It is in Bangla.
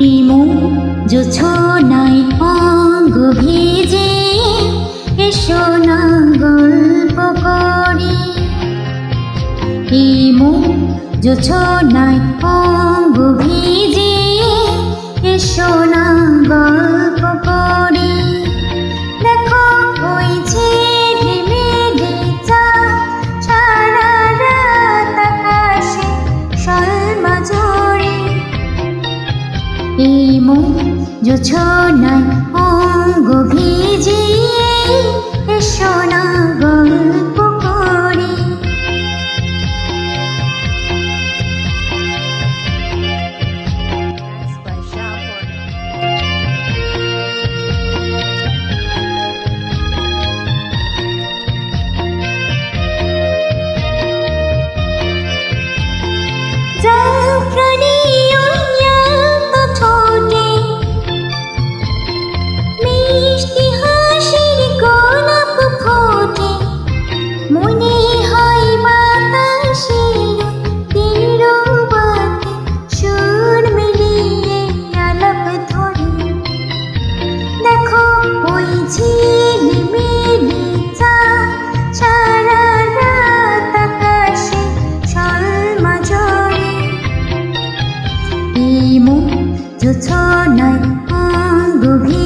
ইমো জোছনায় অঙ্গ ভেজে এসো না গল্প করি। ইমো জোছনায় অঙ্গ mong. Giờ chờ này ôi mu dù cho này an gục